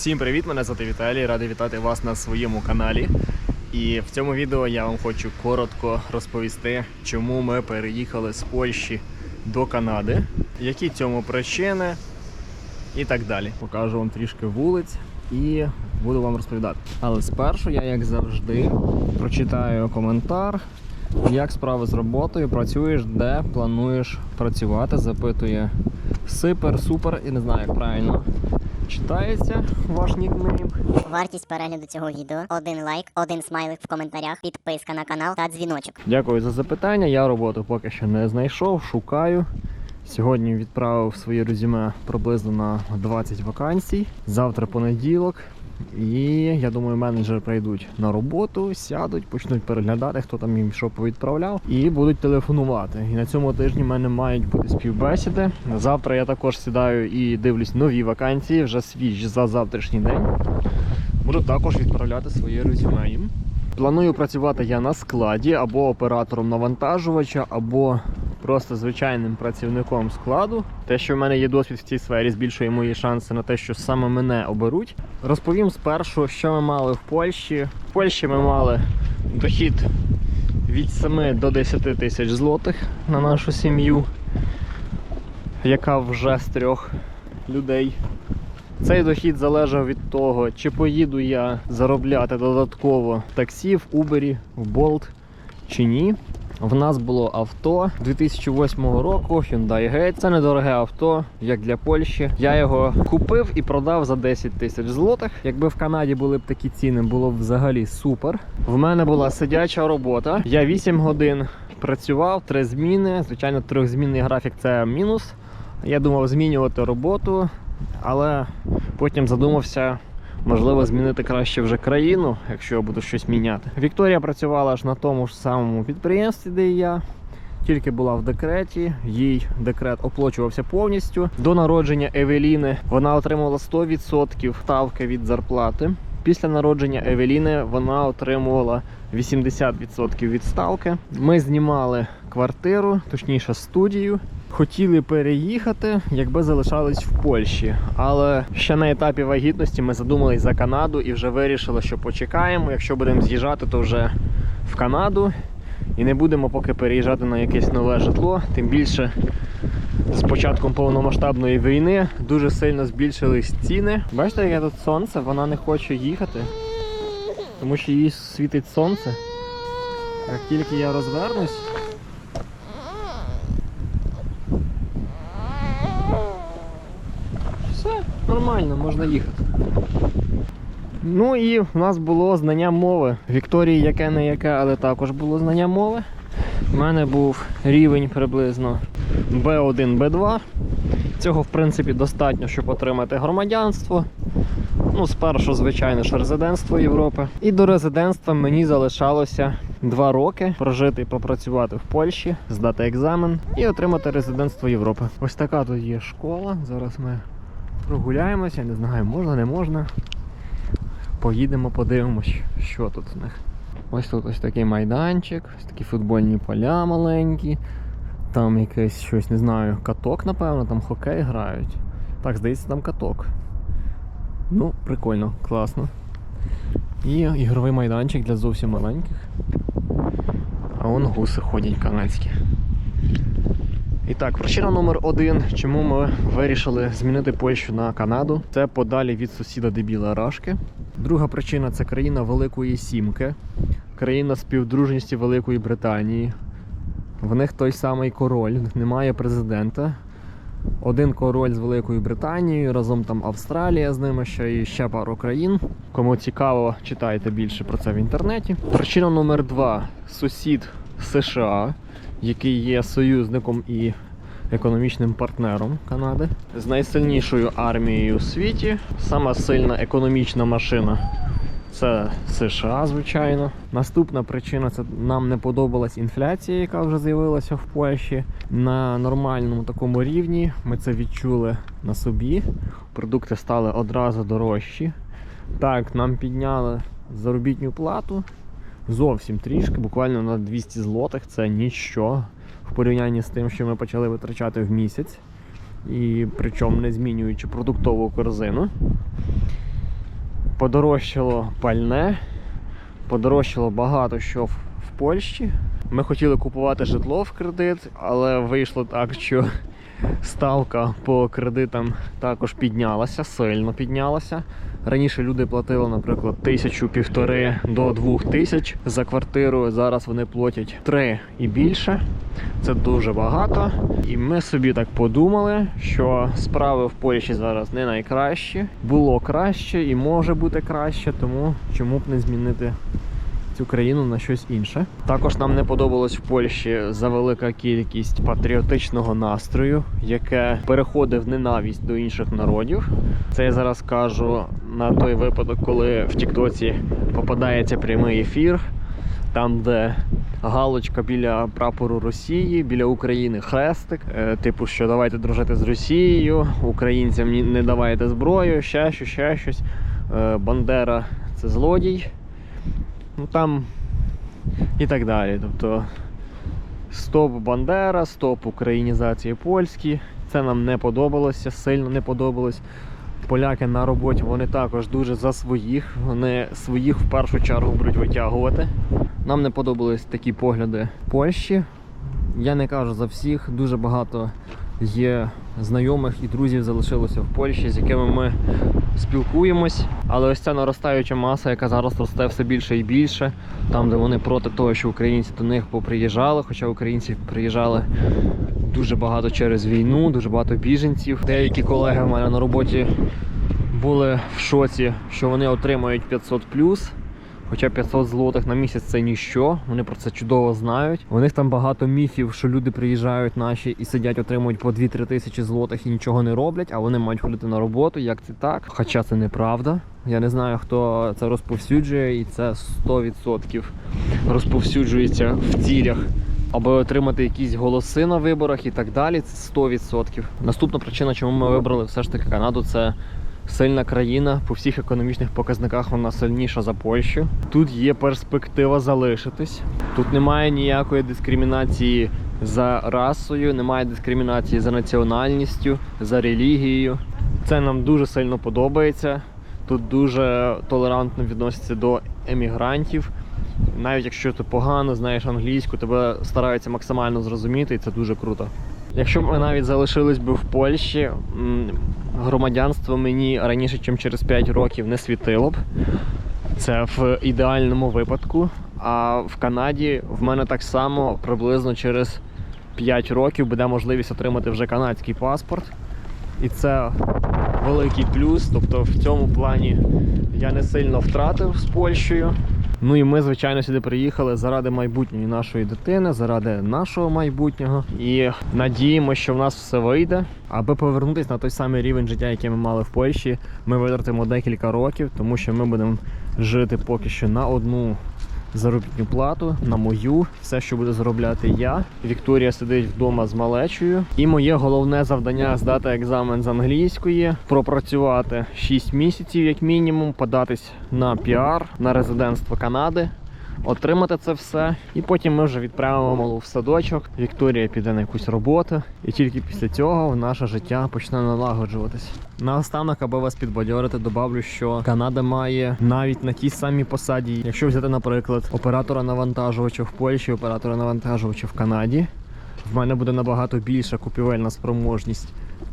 Всім привіт! Мене звати Віталій, радий вітати вас на своєму каналі. І в цьому відео я вам хочу коротко розповісти, чому ми переїхали з Польщі до Канади, які цьому причини і так далі. Покажу вам трішки вулиць і буду вам розповідати. Але спершу я, як завжди, прочитаю коментар. Як справи з роботою? Працюєш, де плануєш працювати? Запитує Сипер, супер, і не знаю, як правильно читається ваш нікнейм. Вартість перегляду цього відео один лайк, один смайлик в коментарях, підписка на канал та дзвіночок. Дякую за запитання. Я роботу поки що не знайшов, шукаю. Сьогодні відправив своє резюме приблизно на 20 вакансій. Завтра понеділок. І я думаю, менеджери прийдуть на роботу, сядуть, почнуть переглядати, хто там їм що повідправляв, і будуть телефонувати. І на цьому тижні в мене мають бути співбесіди. Завтра я також сідаю і дивлюсь нові вакансії, вже свіжі за завтрашній день. Буду також відправляти своє резюме їм. Планую працювати я на складі або оператором навантажувача, або просто звичайним працівником складу. Те, що в мене є досвід в цій сфері, збільшує мої шанси на те, що саме мене оберуть. Розповім спершу, що ми мали в Польщі. В Польщі ми мали дохід від 7 до 10 тисяч злотих на нашу сім'ю, яка вже з трьох людей. Цей дохід залежав від того, чи поїду я заробляти додатково таксі, в Uber, в Bolt чи ні. В нас було авто 2008 року Hyundai Gate. Це недороге авто, як для Польщі. Я його купив і продав за 10 тисяч злотих. Якби в Канаді були б такі ціни, було б взагалі супер. В мене була сидяча робота. Я 8 годин працював, 3 зміни. Звичайно, трьохзмінний графік це мінус. Я думав змінювати роботу, але потім задумався, можливо, змінити краще вже країну, якщо я буду щось міняти. Вікторія працювала аж на тому ж самому підприємстві, де і я. Тільки була в декреті, їй декрет оплачувався повністю. До народження Евеліни вона отримувала 100% ставки від зарплати. Після народження Евеліни вона отримувала 80% від ставки. Ми знімали квартиру, точніше студію. Хотіли переїхати, якби залишались в Польщі. Але ще на етапі вагітності ми задумались за Канаду і вже вирішили, що почекаємо. Якщо будемо з'їжджати, то вже в Канаду. І не будемо поки переїжджати на якесь нове житло. Тим більше з початком повномасштабної війни дуже сильно збільшились ціни. Бачите, яке тут сонце, вона не хоче їхати, тому що їй світить сонце. Як тільки я розвернусь. Все, нормально, можна їхати. Ну і в нас було знання мови. Вікторії яке не яке, але також було знання мови. У мене був рівень приблизно B1, B2. Цього, в принципі, достатньо, щоб отримати громадянство. Ну, спершу, звичайно ж, резидентство Європи. І до резидентства мені залишалося 2 роки прожити і попрацювати в Польщі, здати екзамен і отримати резидентство Європи. Ось така тут є школа. Зараз ми прогуляємося, не знаю, можна, не можна. Поїдемо, подивимось, що тут у них. Ось тут ось такий майданчик, ось такі футбольні поля маленькі. Там якесь щось, не знаю, каток, напевно, там хокей грають. Так, здається, там каток. Ну, прикольно, класно. І ігровий майданчик для зовсім маленьких. А вон гуси ходять канадські. І так, причина номер один, чому ми вирішили змінити Польщу на Канаду, це подалі від сусіда дебіла Рашки. Друга причина це країна Великої Сімки, країна співдружності Великої Британії. В них той самий король, немає президента. Один король з Великою Британією, разом там Австралія з ними ще і ще пару країн. Кому цікаво, читайте більше про це в інтернеті. Причина номер два сусід США, який є союзником і економічним партнером Канади, з найсильнішою армією у світі. Сама сильна економічна машина це США, звичайно. Наступна причина це нам не подобалась інфляція, яка вже з'явилася в Польщі на нормальному такому рівні. Ми це відчули на собі. Продукти стали одразу дорожчі. Так, нам підняли заробітну плату зовсім трішки, буквально на 200 злотих. Це ніщо в порівнянні з тим, що ми почали витрачати в місяць. І причому не змінюючи продуктову корзину. подорожчало пальне, подорожчало багато що в Польщі. Ми хотіли купувати житло в кредит, але вийшло так, що ставка по кредитам також піднялася, сильно піднялася. Раніше люди платили, наприклад, тисячу півтори до двох тисяч за квартиру. Зараз вони платять три і більше. Це дуже багато. І ми собі так подумали, що справи в Польщі зараз не найкращі. Було краще і може бути краще, тому чому б не змінити цю країну на щось інше. Також нам не подобалось в Польщі завелика кількість патріотичного настрою, яке переходить в ненависть до інших народів. Це я зараз кажу на той випадок, коли в Тіктоці попадається прямий ефір, там, де галочка біля прапору Росії, біля України хрестик. Е, типу, що давайте дружити з Росією, українцям не давайте зброю, ще щось, ще щось. Е, Бандера це злодій. Ну там і так далі. Тобто стоп Бандера, стоп українізації польські. Це нам не подобалося, сильно не подобалось. Поляки на роботі вони також дуже за своїх. Вони своїх в першу чергу будуть витягувати. Нам не подобались такі погляди Польщі. Я не кажу за всіх, дуже багато є знайомих і друзів залишилося в Польщі, з якими ми спілкуємось. Але ось ця наростаюча маса, яка зараз росте все більше і більше, там, де вони проти того, що українці до них поприїжджали, хоча українці приїжджали дуже багато через війну, дуже багато біженців. Деякі колеги в мене на роботі були в шоці, що вони отримають 500 Хоча 500 злотих на місяць це ніщо, вони про це чудово знають. У них там багато міфів, що люди приїжджають наші і сидять, отримують по 2-3 тисячі злотих і нічого не роблять, а вони мають ходити на роботу. Як це так? Хоча це неправда. Я не знаю, хто це розповсюджує, і це 100% розповсюджується в цілях. Аби отримати якісь голоси на виборах і так далі, це 100%. Наступна причина, чому ми вибрали все ж таки Канаду, це сильна країна. По всіх економічних показниках вона сильніша за Польщу. Тут є перспектива залишитись. Тут немає ніякої дискримінації за расою, немає дискримінації за національністю, за релігією. Це нам дуже сильно подобається. Тут дуже толерантно відносяться до емігрантів. Навіть якщо ти погано знаєш англійську, тебе стараються максимально зрозуміти, і це дуже круто. Якщо б ми навіть залишились би в Польщі, громадянство мені раніше, ніж через 5 років, не світило б. Це в ідеальному випадку. А в Канаді в мене так само приблизно через 5 років буде можливість отримати вже канадський паспорт. І це великий плюс. Тобто в цьому плані я не сильно втратив з Польщею. Ну і ми, звичайно, сюди приїхали заради майбутньої нашої дитини, заради нашого майбутнього. І надіємося, що в нас все вийде. Аби повернутися на той самий рівень життя, який ми мали в Польщі, ми витратимо декілька років, тому що ми будемо жити поки що на одну заробітну плату, на мою, все, що буде заробляти я. Вікторія сидить вдома з малечою. І моє головне завдання здати екзамен з англійської, пропрацювати 6 місяців, як мінімум, податись на піар, на резидентство Канади. Отримати це все, і потім ми вже відправимо малу в садочок. Вікторія піде на якусь роботу, і тільки після цього наше життя почне налагоджуватись. Наостанок, аби вас підбадьорити, добавлю, що Канада має навіть на тій самій посаді, якщо взяти, наприклад, оператора навантажувача в Польщі, оператора навантажувача в Канаді, в мене буде набагато більша купівельна спроможність.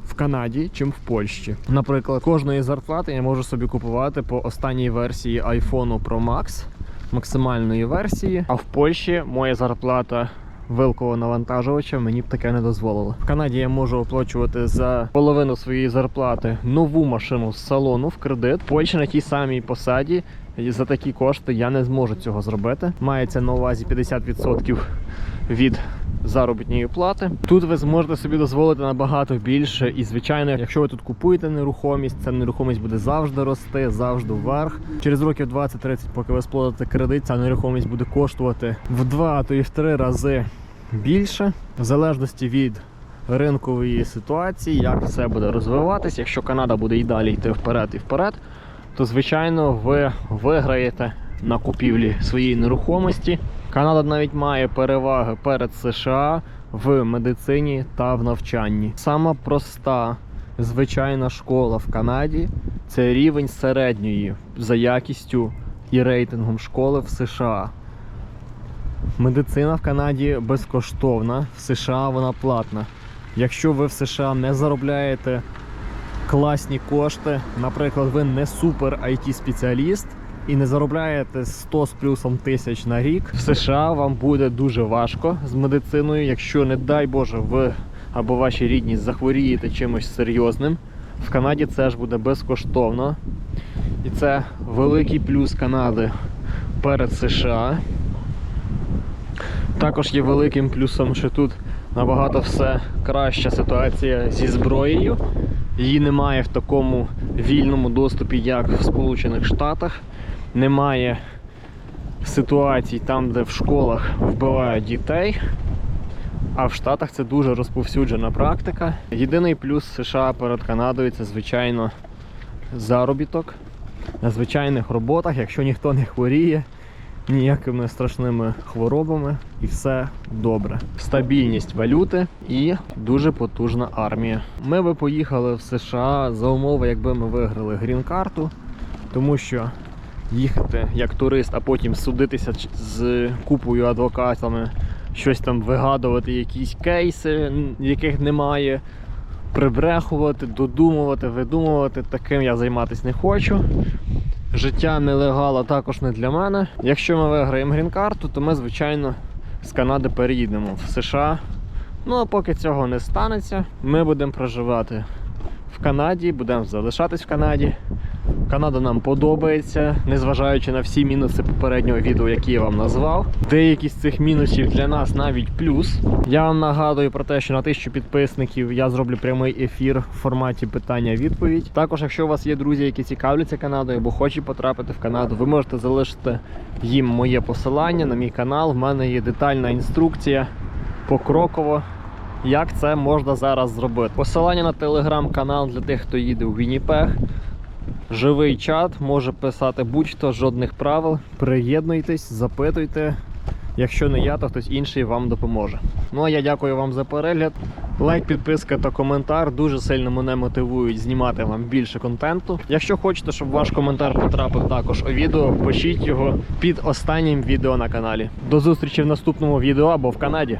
В Канаді, чим в Польщі. Наприклад, кожної зарплати я можу собі купувати по останній версії iPhone Pro Max максимальної версії. А в Польщі моя зарплата вилкового навантажувача мені б таке не дозволило. В Канаді я можу оплачувати за половину своєї зарплати нову машину з салону в кредит. В Польщі на тій самій посаді. За такі кошти я не зможу цього зробити. Мається на увазі 50% від заробітної плати. Тут ви зможете собі дозволити набагато більше. І звичайно, якщо ви тут купуєте нерухомість, ця нерухомість буде завжди рости, завжди вверх. Через років 20-30, поки ви сплатите кредит, ця нерухомість буде коштувати в два, а то і в три рази більше, в залежності від ринкової ситуації, як все буде розвиватись. Якщо Канада буде і далі йти вперед і вперед, то звичайно ви виграєте на купівлі своєї нерухомості. Канада навіть має переваги перед США в медицині та в навчанні. Сама проста звичайна школа в Канаді це рівень середньої за якістю і рейтингом школи в США. Медицина в Канаді безкоштовна, в США вона платна. Якщо ви в США не заробляєте класні кошти, наприклад, ви не супер IT спеціаліст і не заробляєте 100 з плюсом тисяч на рік, в США вам буде дуже важко з медициною, якщо, не дай Боже, ви або ваші рідні захворієте чимось серйозним. В Канаді це ж буде безкоштовно. І це великий плюс Канади перед США. Також є великим плюсом, що тут набагато все краща ситуація зі зброєю. Її немає в такому вільному доступі, як в Сполучених Штатах. Немає ситуацій там, де в школах вбивають дітей. А в Штатах це дуже розповсюджена практика. Єдиний плюс США перед Канадою це, звичайно, заробіток на звичайних роботах, якщо ніхто не хворіє, ніякими страшними хворобами і все добре. Стабільність валюти і дуже потужна армія. Ми би поїхали в США за умови, якби ми виграли грін-карту, тому що їхати як турист, а потім судитися з купою адвокатами, щось там вигадувати, якісь кейси, яких немає. Прибрехувати, додумувати, видумувати, таким я займатися не хочу. Життя нелегала також не для мене. Якщо ми виграємо грін-карту, то ми, звичайно, з Канади переїдемо в США. Ну а поки цього не станеться, ми будемо проживати в Канаді, будемо залишатись в Канаді. Канада нам подобається, незважаючи на всі мінуси попереднього відео, які я вам назвав. Деякі з цих мінусів для нас навіть плюс. Я вам нагадую про те, що на 1000 підписників я зроблю прямий ефір в форматі питання-відповідь. Також, якщо у вас є друзі, які цікавляться Канадою або хочуть потрапити в Канаду, ви можете залишити їм моє посилання на мій канал. В мене є детальна інструкція покроково. Як це можна зараз зробити? Посилання на телеграм-канал для тих, хто їде у Вінніпег. Живий чат, може писати будь-хто, жодних правил. Приєднуйтесь, запитуйте. Якщо не я, то хтось інший вам допоможе. Ну а я дякую вам за перегляд. Лайк, підписка та коментар дуже сильно мене мотивують знімати вам більше контенту. Якщо хочете, щоб ваш коментар потрапив також у відео, пишіть його під останнім відео на каналі. До зустрічі в наступному відео або в Канаді.